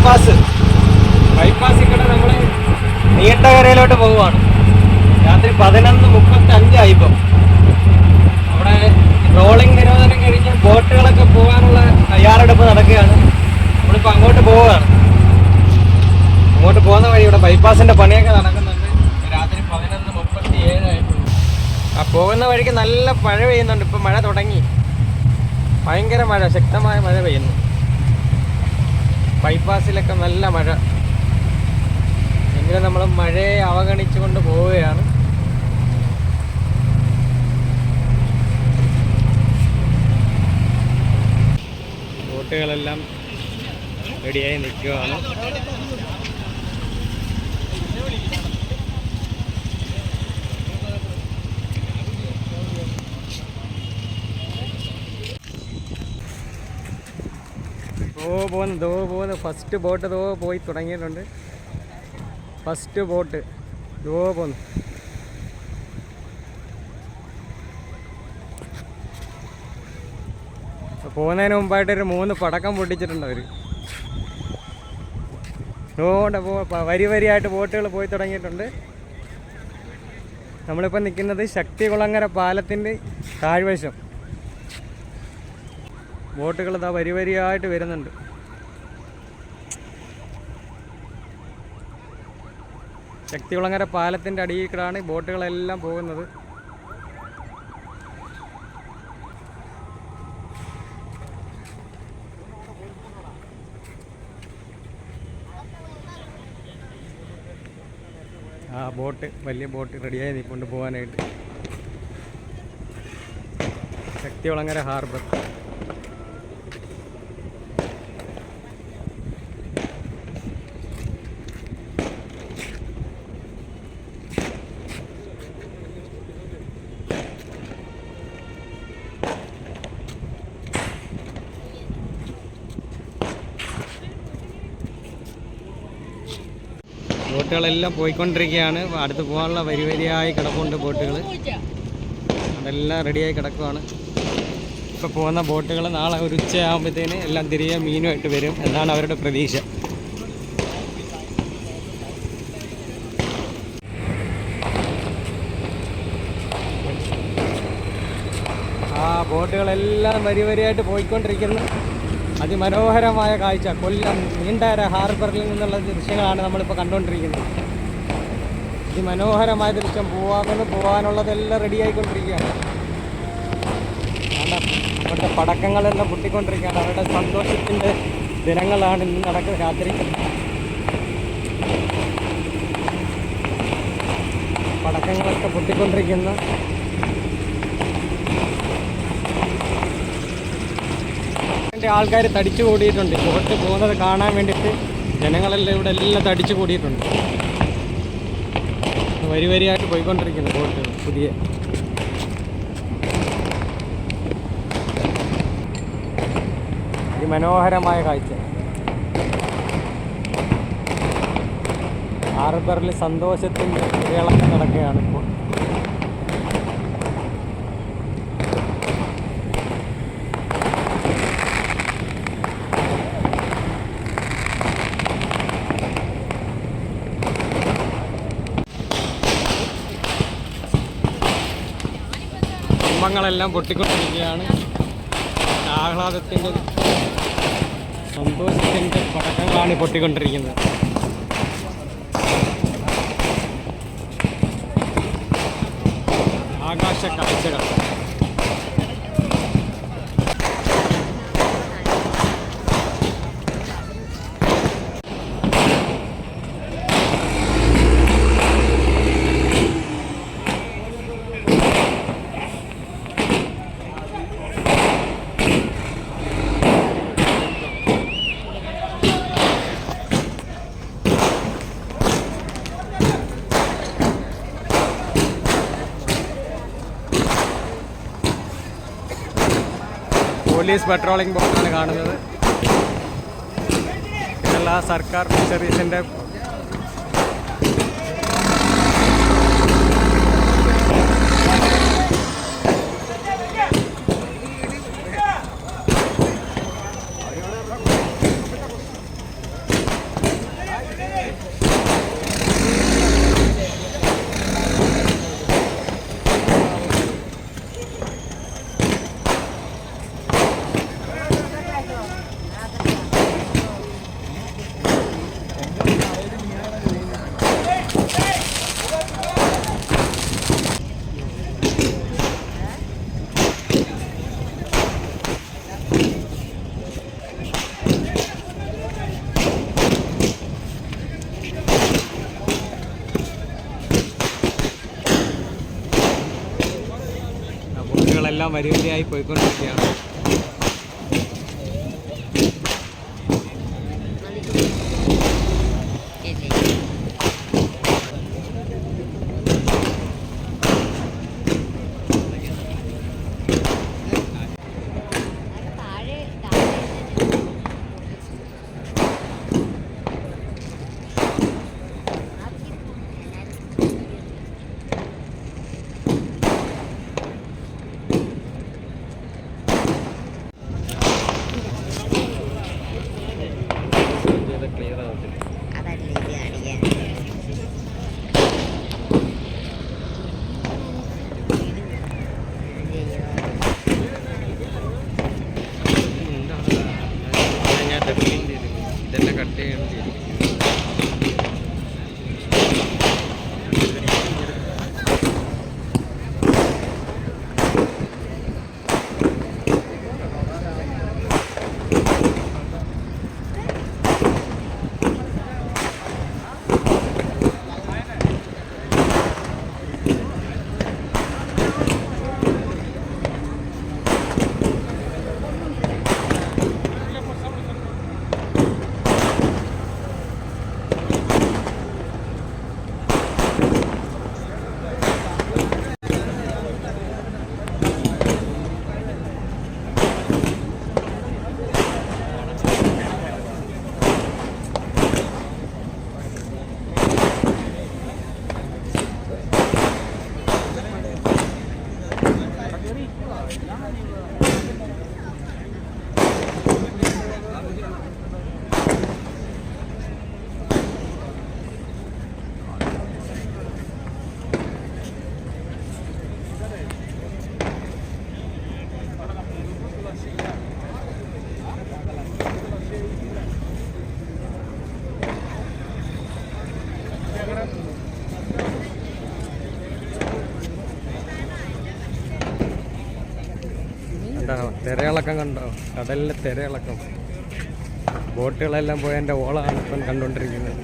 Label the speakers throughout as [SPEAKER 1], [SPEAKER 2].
[SPEAKER 1] Bypass ബൈപ്പാസിൽ കൂടെ നമ്മൾ നീണ്ടകരയിലോട്ട് പോവുകയാണ്. രാത്രി പതിനൊന്ന് മുപ്പത്തി അഞ്ചായിപ്പം അവിടെ ട്രോളിംഗ് നിരോധനം കഴിഞ്ഞ് ബോട്ടുകളൊക്കെ പോകാനുള്ള തയ്യാറെടുപ്പ് നടക്കുകയാണ്. നമ്മളിപ്പോൾ അങ്ങോട്ട് പോവുകയാണ്. അങ്ങോട്ട് പോകുന്ന വഴി ഇവിടെ ബൈപ്പാസിന്റെ പണിയൊക്കെ നടക്കുന്നുണ്ട്. രാത്രി പതിനൊന്ന് മുപ്പത്തി ഏഴായിട്ടുണ്ട് ആ പോകുന്ന വഴിക്ക് നല്ല മഴ പെയ്യുന്നുണ്ട്. ഇപ്പം മഴ തുടങ്ങി. ഭയങ്കര മഴ ശക്തമായ മഴ പെയ്യുന്നു. ബൈപ്പാസിലൊക്കെ നല്ല മഴ. എങ്കിലും നമ്മൾ മഴയെ അവഗണിച്ചുകൊണ്ട് പോവുകയാണ്. ബോട്ടുകളെല്ലാം റെഡിയായി നിൽക്കുകയാണ്. ദോ പോകുന്നു ദോ പോകുന്നു ഫസ്റ്റ് ബോട്ട് ദോ പോയി തുടങ്ങിയിട്ടുണ്ട്. ഫസ്റ്റ് ബോട്ട് ദോ പോന്നു. പോകുന്നതിന് മുമ്പായിട്ട് ഒരു മൂന്ന് പടക്കം പൊട്ടിച്ചിട്ടുണ്ട് അവർ പ- വരി വരിയായിട്ട് ബോട്ടുകൾ പോയി തുടങ്ങിയിട്ടുണ്ട്. നമ്മളിപ്പോൾ നിൽക്കുന്നത് ശക്തികുളങ്ങര പാലത്തിന്റെ താഴ്വശം. ബോട്ടുകൾ ഇതാ വരി വരിയായിട്ട് വരുന്നുണ്ട്. ശക്തികുളങ്ങര പാലത്തിന്റെ അടിയിൽ കൂടാണ് ബോട്ടുകളെല്ലാം പോകുന്നത്. ആ ബോട്ട് വലിയ ബോട്ട് റെഡിയായി നീ പോകാനായിട്ട് ശക്തികുളങ്ങര ഹാർബർ. ബോട്ടുകളെല്ലാം പോയിക്കൊണ്ടിരിക്കുകയാണ്. അടുത്ത് പോകാനുള്ള വരി വരിയായി കിടപ്പുണ്ട് ബോട്ടുകൾ അതെല്ലാം റെഡിയായി കിടക്കുവാണ്. ഇപ്പോൾ പോകുന്ന ബോട്ടുകൾ നാളെ ഒരു ഉച്ചയാകുമ്പോഴത്തേന് എല്ലാം തിരികെ മീനുമായിട്ട് വരും. എന്നാണ് അവരുടെ പ്രതീക്ഷ. ആ ബോട്ടുകളെല്ലാം വരി വരിയായിട്ട് പോയിക്കൊണ്ടിരിക്കുന്നു. അതിമനോഹരമായ കാഴ്ച. കൊല്ലം നീണ്ടര ഹാർബറിൽ നിന്നുള്ള ദൃശ്യങ്ങളാണ് നമ്മളിപ്പോൾ കണ്ടുകൊണ്ടിരിക്കുന്നത് അതിമനോഹരമായ ദൃശ്യം. പോവാമെന്ന് പോകാനുള്ളതെല്ലാം റെഡി ആയിക്കൊണ്ടിരിക്കുകയാണ്. അവരുടെ പടക്കങ്ങളെല്ലാം പൊട്ടിക്കൊണ്ടിരിക്കുകയാണ്. അവരുടെ സന്തോഷത്തിന്റെ ദിനങ്ങളാണ് ഇന്ന് നടക്കുന്നത് രാത്രി പടക്കങ്ങളൊക്കെ പൊട്ടിക്കൊണ്ടിരിക്കുന്ന ആൾക്കാർ തടിച്ചു കൂടിയിട്ടുണ്ട്. പുറത്ത് പോകുന്നത് കാണാൻ വേണ്ടിയിട്ട് ജനങ്ങളെല്ലാം ഇവിടെ എല്ലാം തടിച്ചു കൂടിയിട്ടുണ്ട്. വരി വരിയായിട്ട് പോയിക്കൊണ്ടിരിക്കുന്നു ബോട്ട് പുതിയ. മനോഹരമായ കാഴ്ച. ഹാർബറിൽ സന്തോഷത്തിന്റെ തിരകളൊക്കെ നടക്കുകയാണ് ഇപ്പോൾ. കുടുംബങ്ങളെല്ലാം പൊട്ടിക്കൊണ്ടിരിക്കുകയാണ്. ആഹ്ലാദത്തിന്റെ സന്തോഷത്തിന്റെ പടക്കങ്ങളാണ് പൊട്ടിക്കൊണ്ടിരിക്കുന്നത്. ആകാശ കാഴ്ചകൾ. പോലീസ് പെട്രോളിംഗ് ബോട്ടാണ് കാണുന്നത്. കേരള സർക്കാർ ഫിഷറീസിന്റെ വരി വരിയായി പോയിക്കൊണ്ടിരിക്കുകയാണ്. കണ്ടോ തിരയിളക്കം കണ്ടോ? കടലിലെ തിരയിളക്കം. ബോട്ടുകളെല്ലാം പോയ എന്റെ ഓളാണ് ഇപ്പം കണ്ടുകൊണ്ടിരിക്കുന്നത്.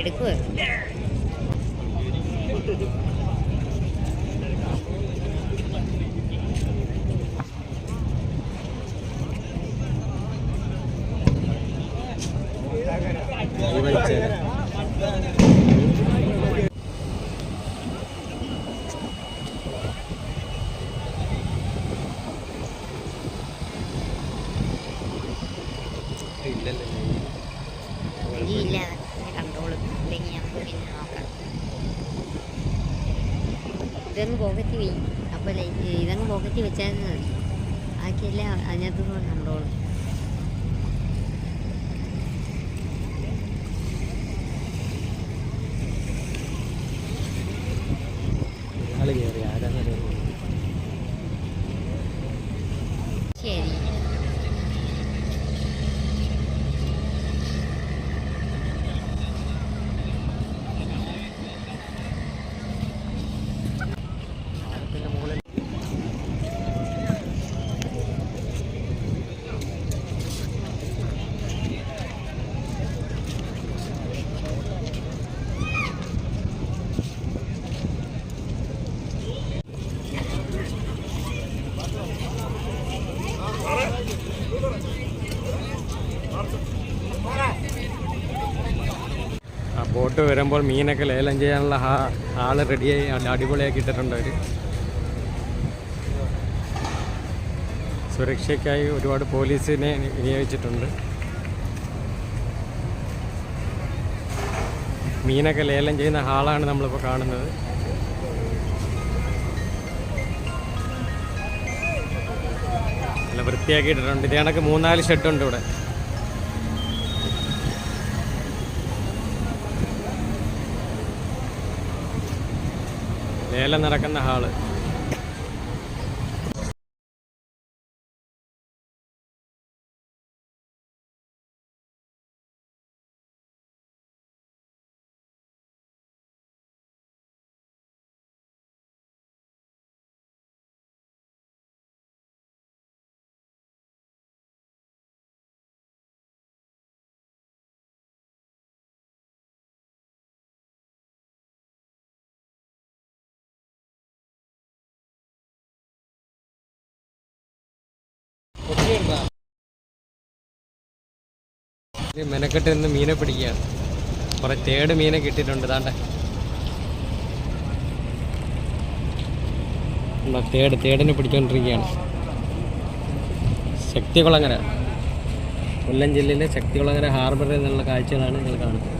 [SPEAKER 2] എടുക്കുക ഇതൊന്ന് പോക്കറ്റ് പോയി അപ്പോൾ ഇതങ്ങ് പോക്കറ്റ് വെച്ചാൽ ആക്കിയല്ലേ അതിനകത്ത് കണ്ടോളും
[SPEAKER 1] ആൾ ബോട്ട് വരുമ്പോൾ മീനൊക്കെ ലേലം ചെയ്യാനുള്ള ആ ആൾ റെഡിയായി അടി- അടിപൊളിയാക്കി ഇട്ടിട്ടുണ്ട് അവർ സുരക്ഷയ്ക്കായി ഒരുപാട് പോലീസിനെ വിനിയോഗിച്ചിട്ടുണ്ട് മീനൊക്കെ ലേലം ചെയ്യുന്ന ഹാളാണ് നമ്മളിപ്പോൾ കാണുന്നത്. നല്ല വൃത്തിയാക്കിയിട്ടുണ്ട് ഇത് കണക്ക് മൂന്നാൽ ഷെഡുണ്ട് ഇവിടെ. ലേലം നടക്കുന്ന ഹാൾ. മെനക്കെട്ട് നിന്ന് മീനെ പിടിക്കുകയാണ്. കുറെ തേട് മീനെ കിട്ടിയിട്ടുണ്ട് താണ്ടെ തേട് തേടിനെ പിടിച്ചുകൊണ്ടിരിക്കുകയാണ് ശക്തികുളങ്ങര. കൊല്ലം ജില്ലയിലെ ശക്തികുളങ്ങര ഹാർബറിൽ നിന്നുള്ള കാഴ്ചകളാണ് നിങ്ങൾ കാണുന്നത്.